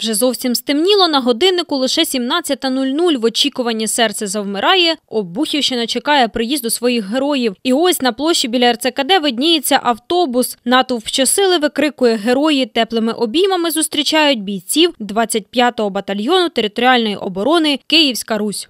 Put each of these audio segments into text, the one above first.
Вже зовсім стемніло, на годиннику лише 17.00 в очікуванні серце завмирає, Обухівщина чекає приїзду своїх героїв. І ось на площі біля РЦКД видніється автобус. Натовп щосили викрикує герої, теплими обіймами зустрічають бійців 25-го батальйону територіальної оборони Київська Русь.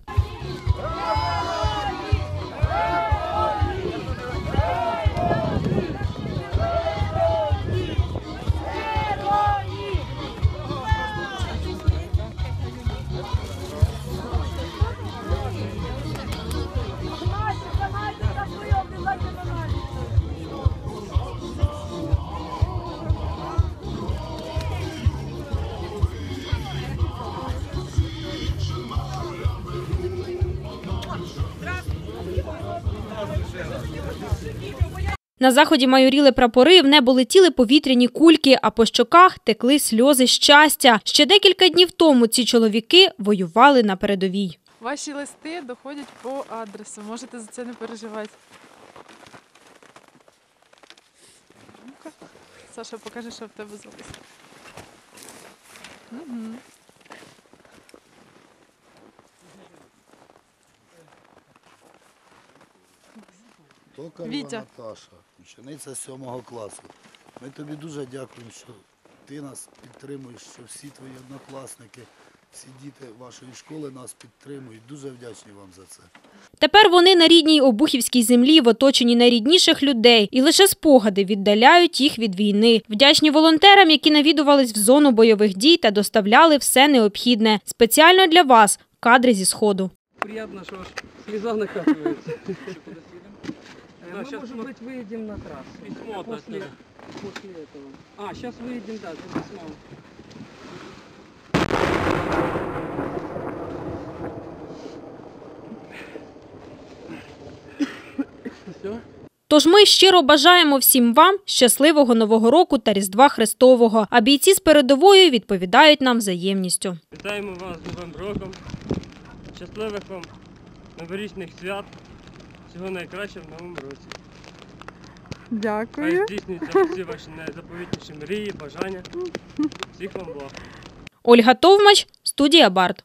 На заході майоріли прапори, в небо летіли повітряні кульки, а по щоках текли сльози щастя. Ще декілька днів тому ці чоловіки воювали на передовій. Ваші листи доходять по адресу. Можете за це не переживати. Саша, покажи, що в тебе за лист. Токарєва Вітя. Наташа, учениця сьомого класу. Ми тобі дуже дякуємо, що ти нас підтримуєш, що всі твої однокласники, всі діти вашої школи нас підтримують. Дуже вдячні вам за це. Тепер вони на рідній обухівській землі в оточенні найрідніших людей, і лише спогади віддаляють їх від війни. Вдячні волонтерам, які навідувались в зону бойових дій та доставляли все необхідне. Спеціально для вас кадри зі сходу. Приятно, что аж слеза накатывается. Э, Да, Мы, щас может мы- быть, выедем на трассу. Письмо после, отдать после этого. А, сейчас выедем, да, за письмом. Все? Тож ми щиро бажаємо всім вам щасливого нового року та Різдва Христового. А бійці з передової відповідають нам взаємністю. Вітаємо вас з Новим роком. Щасливих вам новорічних свят. Всього найкраще в новому році. Дякую. Хай здійснюються всі ваші найзаповітніші мрії, бажання. Всіх вам благ. Ольга Товмач, студія Барт.